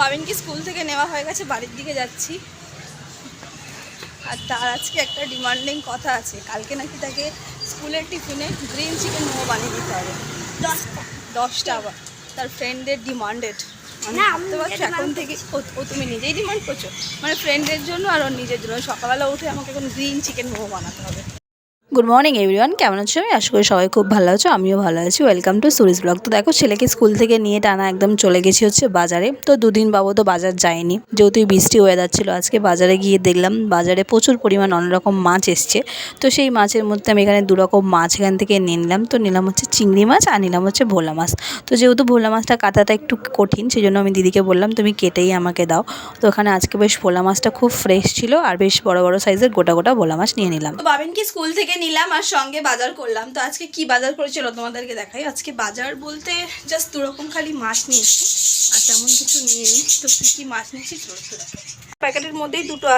বাবিনকে school থেকে নেওয়া হয়ে গেছে বাড়ির দিকে যাচ্ছি। আর তার আজকে একটা ডিমান্ডিং কথা আছে কালকে নাকি তাকে স্কুলের টিফিনে গ্রিন চিকেন মোমো বানিয়ে দিতে হবে। দশটা। দশটা আবার। তার ফ্রেন্ডের ডিমান্ডেড মানে ভাবতে পারছ এখন থেকে ও ও তুমি নিজেই ডিমান্ড করছ। মানে ফ্রেন্ডের জন্য আর ওর নিজের জন্য। সকালবেলা উঠে আমাকে এখন গ্রিন চিকেন মোমো বানাতে হবে। গুড মর্নিং এভরিওয়ান কেমন আছো? আমি আশা করি সবাই খুব ভালো আছো। আমিও ভালো আছি। ওয়েলকাম টু সুরিজ ব্লগ তো দেখো, ছেলেকে স্কুল থেকে নিয়ে টানা একদম চলে গেছি হচ্ছে বাজারে। তো দুদিন বাবু তো বাজার যায়নি। যেহেতু বৃষ্টি ওয়েদার ছিল, আজকে বাজারে গিয়ে দেখলাম, বাজারে প্রচুর পরিমাণ অনেক রকম মাছ এসছে। তো সেই মাছের মধ্যে আমি এখানে দুরকম মাছ এখান থেকে নিয়ে নিলাম। তো নিলাম হচ্ছে চিংড়ি মাছ আর নিলাম হচ্ছে ভোলা মাছ। তো যেহেতু ভোলা মাছটা কাটাটা একটু কঠিন সেই জন্য আমি দিদিকে বললাম, তুমি কেটেই আমাকে দাও। তো ওখানে আজকে বেশ ভোলা মাছটা খুব ফ্রেশ ছিল আর বেশ বড় বড় সাইজের গোটা গোটা ভোলা মাছ নিয়ে নিলাম। তো বাবিনকে স্কুল থেকে নিলাম আর সঙ্গে বাজার করলাম। তো আজকে কি বাজার করেছিল তোমাদেরকে দেখাই। আজকে বাজার বলতে জাস্ট দুরকম খালি মাছ নিয়েছি, আর তেমন কিছু নিয়ে তো কী কী মাছ নিয়েছি চলছে প্যাকেটের মধ্যেই দুটো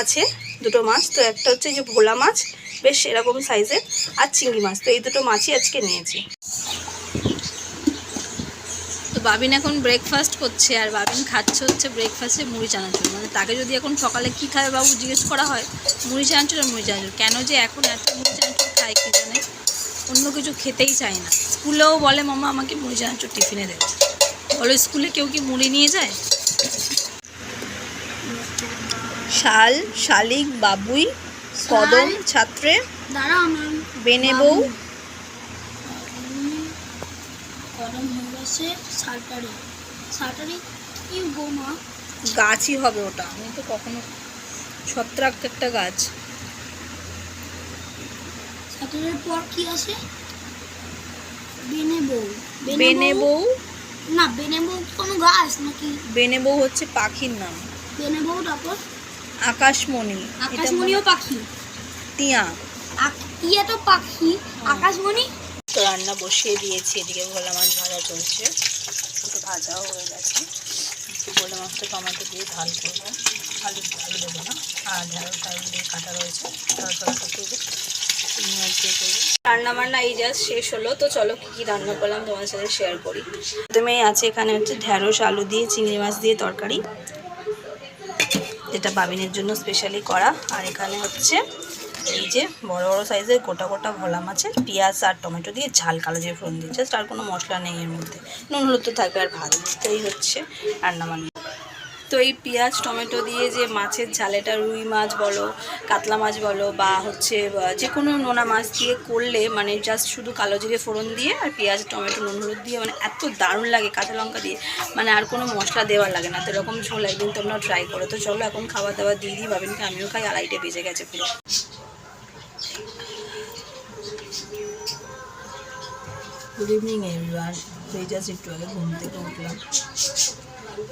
আছে দুটো মাছ। তো একটা হচ্ছে যে ভোলা মাছ, বেশ এরকম সাইজের আর চিংড়ি মাছ। তো এই দুটো মাছই আজকে নিয়েছি। তো বাবিন এখন ব্রেকফাস্ট করছে আর বাবিন খাচ্ছে হচ্ছে ব্রেকফাস্টে মুড়ি চানাচুর। মানে তাকে যদি এখন সকালে কি খাবে বাবু জিজ্ঞেস করা হয় মুড়ি চানাচুর আর মুড়ি চানাচুর। কেন যে এখন এত মুড়ি চানাচুর খায় কি জানে? অন্য কিছু খেতেই চায় না। স্কুলেও বলে মামা আমাকে মুড়ি চানাচুর টিফিনে দেবে বলো স্কুলে কেউ কি মুড়ি নিয়ে যায়? শাল শালিক বাবুই কদম ছাত্রে বেনে বউ গরম হয়ে গেছে সালটারি সালটারি কি বোমা গাছই হবে ওটা। আমি তো কখনো ছত্রাক একটা গাছ। সালটারির পর কি আছে বেনে বউ। বেনে বউ? না বেনে বউ কোনো গাছ নাকি? বেনে বউ হচ্ছে পাখির নাম। বেনে বউ তারপর? আকাশমণি। আকাশমণিও পাখি। টিয়া। ইয়ে তো পাখি। আকাশমণি তো রান্না বসিয়ে দিয়েছি, এদিকে ভোলা মাছ ভাজা চলছে। একটু ভাজাও হয়ে গেছে। একটু ভোলা মাছটা টমেটো দিয়ে ঝাল করব। আলু আলু দেবো না, আর ঢেঁড়স, আলু দিয়ে কাটা রয়েছে। ঢেঁড়স রান্না বান্না এই জাস্ট শেষ হলো, তো চলো কী কী রান্না করলাম তোমার সাথে শেয়ার করি। প্রথমে আছে এখানে হচ্ছে ঢেঁড়স, আলু দিয়ে, চিংড়ি মাছ দিয়ে তরকারি। যেটা বাবিনের জন্য স্পেশালি করা। আর এখানে হচ্ছে এই যে বড় বড় সাইজের গোটা গোটা ভোলা মাছের পেঁয়াজ আর টমেটো দিয়ে ঝাল কালো জিরে ফোড়ন দিয়ে জাস্ট আর কোনো মশলা নেই এর মধ্যে। নুন হলুদ তো থাকবে আর ভাত তো এই হচ্ছে রান্নাবান্না। তো এই পেঁয়াজ, টমেটো দিয়ে যে মাছের ঝালেটা রুই মাছ বলো, কাতলা মাছ বলো, বা হচ্ছে যে কোনো নোনা মাছ দিয়ে করলে মানে জাস্ট শুধু কালো জিরে ফোড়ন দিয়ে আর পেঁয়াজ, টমেটো, নুন হলুদ দিয়ে মানে এত দারুণ লাগে কাঁচা লঙ্কা দিয়ে মানে আর কোনো মশলা দেওয়ার লাগে না। তো এরকম ঝোল একদিন তোমরা ট্রাই করো। তো চলো এখন খাবার দাবার দিয়ে দিই ভাবেন কি আমিও খাই, আড়াইটে বেজে গেছে পুরো। গুড ইভিনিং এভরিওয়ান তো এই জাস্ট একটু আগে ঘুম থেকে উঠলাম।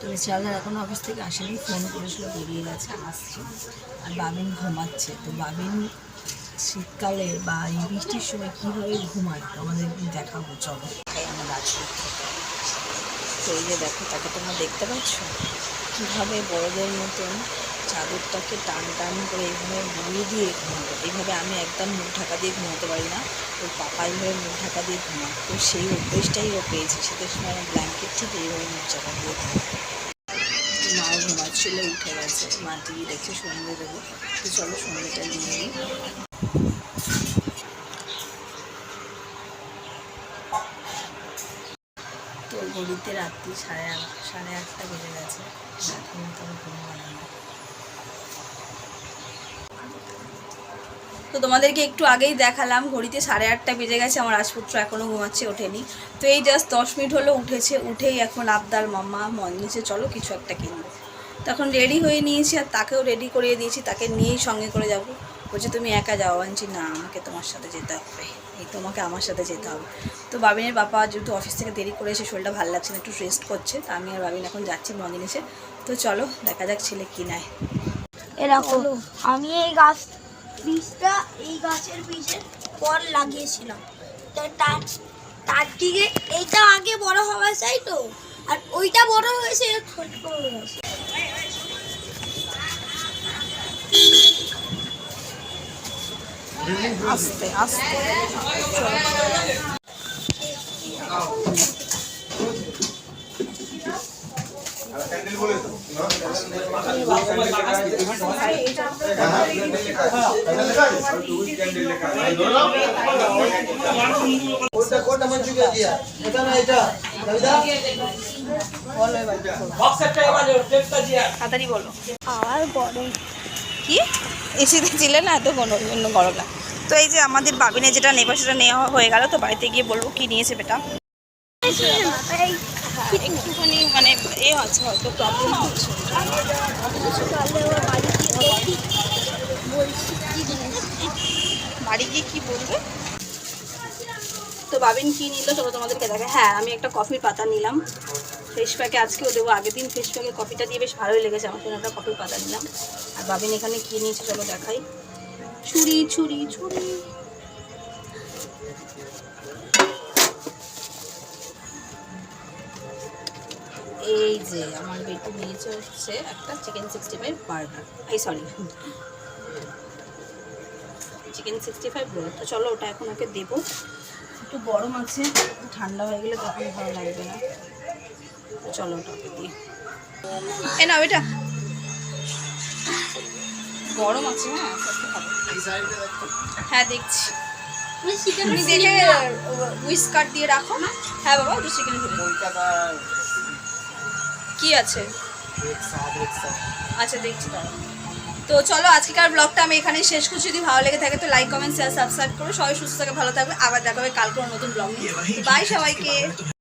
তো চালার এখন অফিস থেকে আসেনি, ফোন করেছিল, বেরিয়ে গেছে, আসছে। আর বাবিন ঘুমাচ্ছে। তো বাবিন শীতকালে বা এই বৃষ্টির সময় কীভাবে ঘুমায় আমাদের দেখাবো, চলো। আমার রাজপুত তো এই যে দেখো, তাকে তোমরা দেখতে পাচ্ছ? কীভাবে বড়দের মতন চাদরটাকে টান টান করে এইভাবে মুড়ি দিয়ে ঘুমাবে এইভাবে আমি একদম মুখ ঢাকা দিয়ে ঘুমাতে পারি না। ওর পাপা এইভাবে মুখ ঢাকা দিয়ে ঘুমায়। তো সেই অভ্যেসটাই ও পেয়েছে। শীতের সময় ব্ল্যাঙ্কেট ঠিক এইভাবে মুখ চাপা দিয়ে ঘুমায়। মাও ঘুমাচ্ছিল, উঠে গেছে। মা, টিভি দেখছে সন্ধ্যে দেবো। তো চলো সন্ধ্যেটা নিয়ে নিই। তো রাত্রি সাড়ে আট, সাড়ে আটটা বেজে গেছে। এখন তো ঘুম ভালো না। তো তোমাদেরকে একটু আগেই দেখালাম, ঘড়িতে সাড়ে আটটা বেজে গেছে, আমার রাজপুত্র এখনও ঘুমাচ্ছে, ওঠেনি। তো এই জাস্ট দশ মিনিট হলো, উঠেছে, উঠেই এখন আবদার মাম্মা, মন নিচে চলো, কিছু একটা কিনবো। তখন রেডি হয়ে নিয়েছি, আর তাকেও রেডি করিয়ে দিয়েছি, তাকে নিয়েই সঙ্গে করে যাব। বলছে, তুমি একা যাও, আনছি। না, আমাকে তোমার সাথে যেতে হবে। এই তোমাকে আমার সাথে যেতে হবে। তো বাবিনের বাবা যেহেতু অফিস থেকে দেরি করে এসে শরীরটা ভালো লাগছে না, একটু রেস্ট করছে, তা আমি আর বাবিন এখন যাচ্ছি মন্দির এসে। তো চলো, দেখা যাক ছেলে কি নেয়। এরকম, আমি এই গাছ বীজটা এই গাছের বীজের পর লাগিয়েছিলাম। তো তার তার দিকে এইটা আগে বড় হওয়া চাই তো আর ওইটা বড় হয়েছে এটা ছোট হয়ে গেছে আস্তে আস্তে। না তাড়াতাড়ি বলো। আর না, এত গরম। না তো এই যে আমাদের বাবিনে যেটা নেবার সেটা নেওয়া হয়ে গেল, তো বাড়িতে গিয়ে বলব কি নিয়েছে বেটা? একটুখানি মানে এ আছে হয়তো প্রবলেম হচ্ছে। বাড়ি গিয়ে কি বলবে? তো বাবিন কি নিল চলো তোমাদেরকে দেখে হ্যাঁ আমি একটা কফির পাতা নিলাম। ফেস প্যাকে আজকেও দেবো, আগের দিন ফেস প্যাকে কফিটা দিয়ে বেশ ভালোই লেগেছে, আমার জন্য একটা কফির পাতা নিলাম। আর বাবিন এখানে কি নিয়েছে চলো দেখাই। ছুরি ছুরি ছুরি। এই যে আমার বেটু নিয়েছে হচ্ছে একটা চিকেন সিক্সটি ফাইভ বার্গার। এই sorry chicken sixty five roll তো চলো ওটা এখন ওকে দেবো। একটু গরম আছে ঠান্ডা হয়ে গেলে তখন ভালো লাগবে না। চলো ওটা দিই এ না এটা। গরম আছে হ্যাঁ দেখছি। উইস্কার দিয়ে রাখো না। হ্যাঁ বাবা একটু চিকেন কি আছে? আচ্ছা দেখছি তাহলে। তো চলো আজকেকার ব্লগটা আমি এখানে শেষ করছি। যদি ভালো লেগে থাকে তো লাইক কমেন্ট শেয়ার সাবস্ক্রাইব করো। সবাই সুস্থ থাকে ভালো থাকবে। আবার দেখা হবে কালকে নতুন ব্লগ নিয়ে। বাই সবাইকে।